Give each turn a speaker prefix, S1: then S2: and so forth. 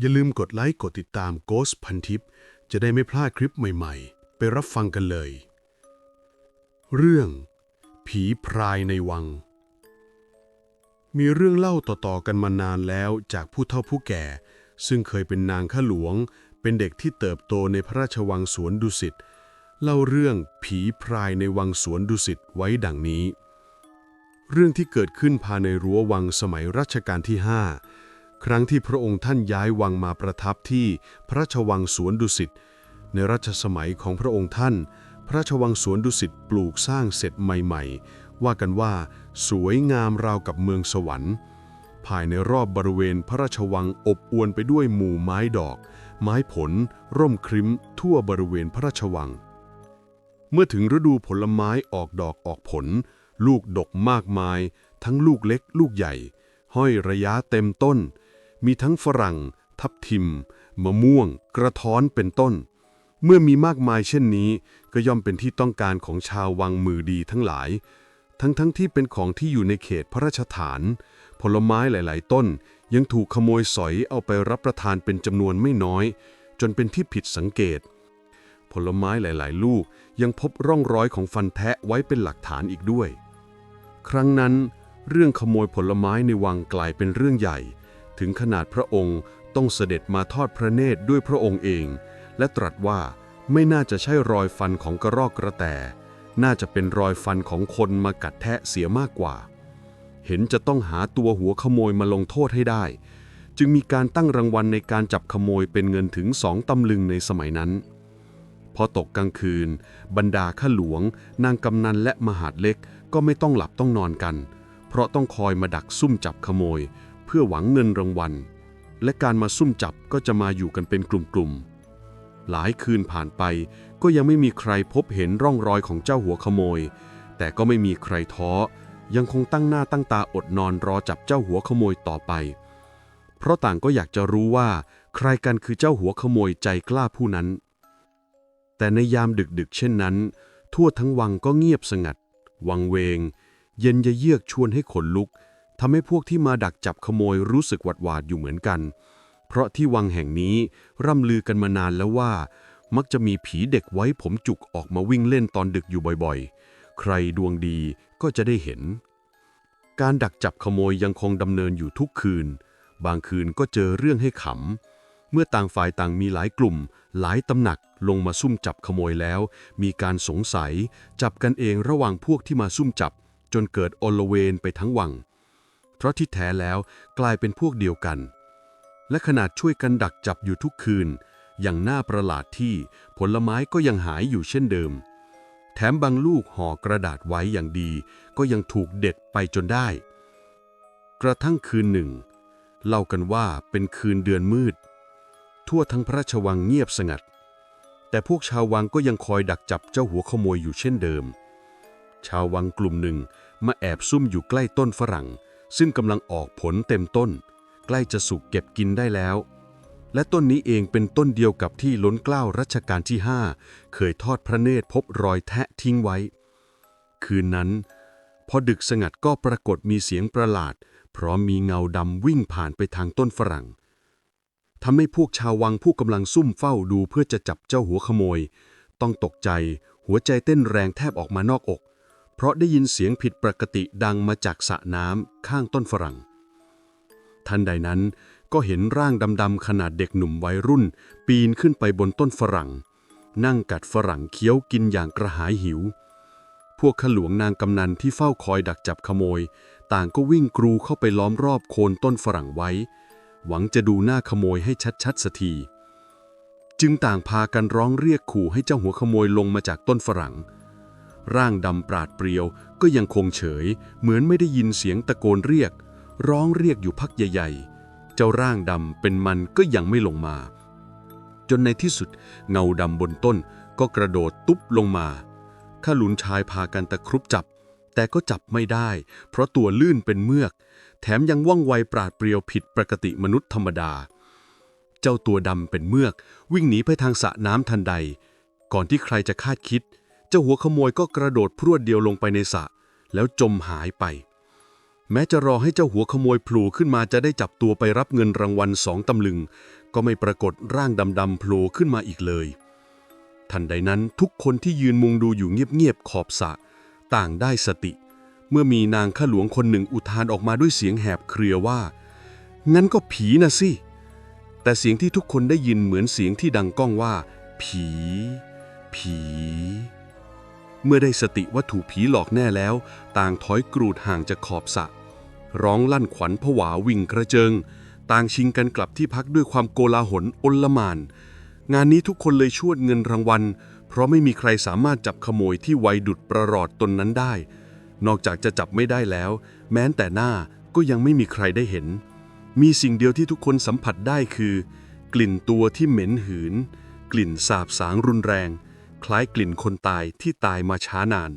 S1: อย่าลืมกดไลค์กดติดตาม Ghost พันทิปจะได้ไม่พลาดคลิปใหม่ๆ ไปรับฟังกันเลย เรื่อง ผีพรายในวัง มีเรื่องเล่าต่อๆกันมานานแล้วจากผู้เฒ่าผู้แก่ ซึ่งเคยเป็นนางข้าหลวง เป็นเด็กที่เติบโตในพระราชวังสวนดุสิตเล่าเรื่องผีพรายในวังสวนดุสิตไว้ดังนี้ เรื่องที่เกิดขึ้นภายในรั้ววังสมัยรัชกาลที่5 ครั้งที่พระองค์ท่านย้ายวังมาประทับที่พระราชวังสวนดุสิตในรัชสมัยของพระองค์ท่าน พระราชวังสวนดุสิตปลูกสร้างเสร็จใหม่ๆ ว่ากันว่าสวยงามราวกับเมืองสวรรค์ ภายในรอบบริเวณพระราชวังอบอวลไปด้วยหมู่ไม้ดอก ไม้ผล ร่มครึ้มทั่วบริเวณพระราชวัง เมื่อถึงฤดูผลไม้ออกดอกออกผล ลูกดกมากมาย ทั้งลูกเล็กลูกใหญ่ ห้อยระยะเต็มต้น มีทั้งฝรั่ง ทับทิม มะม่วง กระท้อนเป็นต้น เมื่อมีมากมายเช่นนี้ก็ย่อมเป็นที่ต้องการของชาววังมือดีทั้งหลาย ทั้งทั้งที่เป็นของที่อยู่ในเขตพระราชฐาน ผลไม้หลาย ๆ ต้นยังถูกขโมยสอยเอาไปรับประทานเป็นจำนวนไม่น้อย จนเป็นที่ผิดสังเกต ผลไม้หลาย ๆ ลูกยังพบร่องรอยของฟันแทะไว้เป็นหลักฐานอีกด้วย ครั้งนั้น เรื่องขโมยผลไม้ในวังกลายเป็นเรื่องใหญ่ ถึงขนาดพระองค์ต้องเสด็จมาทอดพระเนตรด้วยพระองค์เอง และตรัสว่าไม่น่าจะใช่รอยฟันของกระรอกกระแต น่าจะเป็นรอยฟันของคนมากัดแทะเสียมากกว่า เห็นจะต้องหาตัวหัวขโมยมาลงโทษให้ได้ จึงมีการตั้งรางวัลในการจับขโมยเป็นเงินถึงสองตำลึงในสมัยนั้น พอตกกลางคืน บรรดาข้าหลวง นางกำนันและมหาดเล็กก็ไม่ต้องหลับต้องนอนกัน เพราะต้องคอยมาดักซุ่มจับขโมย เพื่อหวังเงินรางวัล และการมาซุ่มจับก็จะมาอยู่กันเป็นกลุ่มๆ หลายคืนผ่านไปก็ยังไม่มีใครพบเห็นร่องรอยของเจ้าหัวขโมย แต่ก็ไม่มีใครท้อ ยังคงตั้งหน้าตั้งตาอดนอนรอจับเจ้าหัวขโมยต่อไป เพราะต่างก็อยากจะรู้ว่า ใครกันคือเจ้าหัวขโมยใจกล้าผู้นั้น แต่ในยามดึกๆ เช่นนั้น ทั่วทั้งวังก็เงียบสงัด วังเวง เย็นยะเยือกชวนให้ขนลุก ทำให้พวกที่มาดักจับขโมยรู้สึกหวาดหวาดอยู่เหมือนกัน เพราะที่วังแห่งนี้ร่ำลือกันมานานแล้วว่า มักจะมีผีเด็กไว้ผมจุกออกมาวิ่งเล่นตอนดึกอยู่บ่อยๆ ใครดวงดีก็จะได้เห็น การดักจับขโมยยังคงดำเนินอยู่ทุกคืน บางคืนก็เจอเรื่องให้ขำ เมื่อต่างฝ่ายต่างมีหลายกลุ่ม หลายตำหนักลงมาซุ่มจับขโมยแล้ว มีการสงสัย จับกันเองระหว่างพวกที่มาซุ่มจับ จนเกิดโอลเวนไปทั้งวัง เพราะที่แท้แล้วกลายเป็นพวกเดียวกัน และขนาดช่วยกันดักจับอยู่ทุกคืน อย่างน่าประหลาดที่ผลไม้ก็ยังหายอยู่เช่นเดิม แถมบางลูกห่อกระดาษไว้อย่างดี ก็ยังถูกเด็ดไปจนได้ กระทั่งคืนหนึ่ง เล่ากันว่าเป็นคืนเดือนมืด ทั่วทั้งพระราชวังเงียบสงัด แต่พวกชาววังก็ยังคอยดักจับเจ้าหัวขโมยอยู่เช่นเดิม ชาววังกลุ่มหนึ่งมาแอบซุ่มอยู่ใกล้ต้นฝรั่ง ซึ่งกำลังออกผลเต็มต้น ใกล้จะสุกเก็บกินได้แล้ว และต้นนี้เองเป็นต้นเดียวกับที่ล้นเกล้ารัชกาลที่ห้าเคยทอดพระเนตรพบรอยแทะทิ้งไว้ คืนนั้น พอดึกสงัดก็ปรากฏมีเสียงประหลาด เพราะมีเงาดำวิ่งผ่านไปทางต้นฝรั่งทำให้พวกชาววังผู้กำลังซุ่มเฝ้าดูเพื่อจะจับเจ้าหัวขโมย ต้องตกใจหัวใจเต้นแรงแทบออกมานอกอก เพราะได้ยินเสียงผิดปกติดังมาจากสระน้ำข้างต้นฝรั่ง ทันใดนั้นก็เห็นร่างดำๆขนาดเด็กหนุ่มวัยรุ่น ปีนขึ้นไปบนต้นฝรั่ง นั่งกัดฝรั่งเคี้ยวกินอย่างกระหายหิว พวกขลวงนางกำนันที่เฝ้าคอยดักจับขโมย ต่างก็วิ่งกรูเข้าไปล้อมรอบโคนต้นฝรั่งไว้ หวังจะดูหน้าขโมยให้ชัดๆสักที จึงต่างพากันร้องเรียกขู่ให้เจ้าหัวขโมยลงมาจากต้นฝรั่ง ร่างดำปราดเปรียวก็ยังคงเฉย เหมือนไม่ได้ยินเสียงตะโกนเรียก ร้องเรียกอยู่พักใหญ่ๆ เจ้าร่างดำเป็นมันก็ยังไม่ลงมา จนในที่สุดเงาดำบนต้นก็กระโดดตุ๊บลงมาข้าหลุนชายพากันตะครุบจับ แต่ก็จับไม่ได้ เพราะตัวลื่นเป็นเมือก แถมยังว่องไวปราดเปรียวผิดปกติมนุษย์ธรรมดา เจ้าตัวดำเป็นเมือก วิ่งหนีไปทางสระน้ำทันใด ก่อนที่ใครจะคาดคิด เจ้าหัวขโมยก็กระโดดพรวดเดียวลงไปในสระแล้วจมหายไป แม้จะรอให้เจ้าหัวขโมยโผล่ขึ้นมาจะได้จับตัวไปรับเงินรางวัลสองตำลึง ก็ไม่ปรากฏร่างดำๆโผล่ขึ้นมาอีกเลย ทันใดนั้นทุกคนที่ยืนมุงดูอยู่เงียบๆขอบสระต่างได้สติ เมื่อมีนางข้าหลวงคนหนึ่งอุทานออกมาด้วยเสียงแหบเครือว่า งั้นก็ผีนะสิ แต่เสียงที่ทุกคนได้ยินเหมือนเสียงที่ดังก้องว่า ผี ผี เมื่อได้สติว่าถูกผีหลอกแน่แล้ว ต่างถอยกรูดห่างจากขอบสระร้องลั่นขวัญผวาวิ่งกระเจิง ต่างชิงกันกลับที่พักด้วยความโกลาหลอนลมาน งานนี้ทุกคนเลยชวดเงินรางวัล เพราะไม่มีใครสามารถจับขโมยที่ไวดุดประหลอดตนนั้นได้ นอกจากจะจับไม่ได้แล้ว แม้แต่หน้าก็ยังไม่มีใครได้เห็น มีสิ่งเดียวที่ทุกคนสัมผัสได้คือ กลิ่นตัวที่เหม็นหืน กลิ่นสาบสางรุนแรง คล้ายกลิ่นคนตายที่ตายมาช้านาน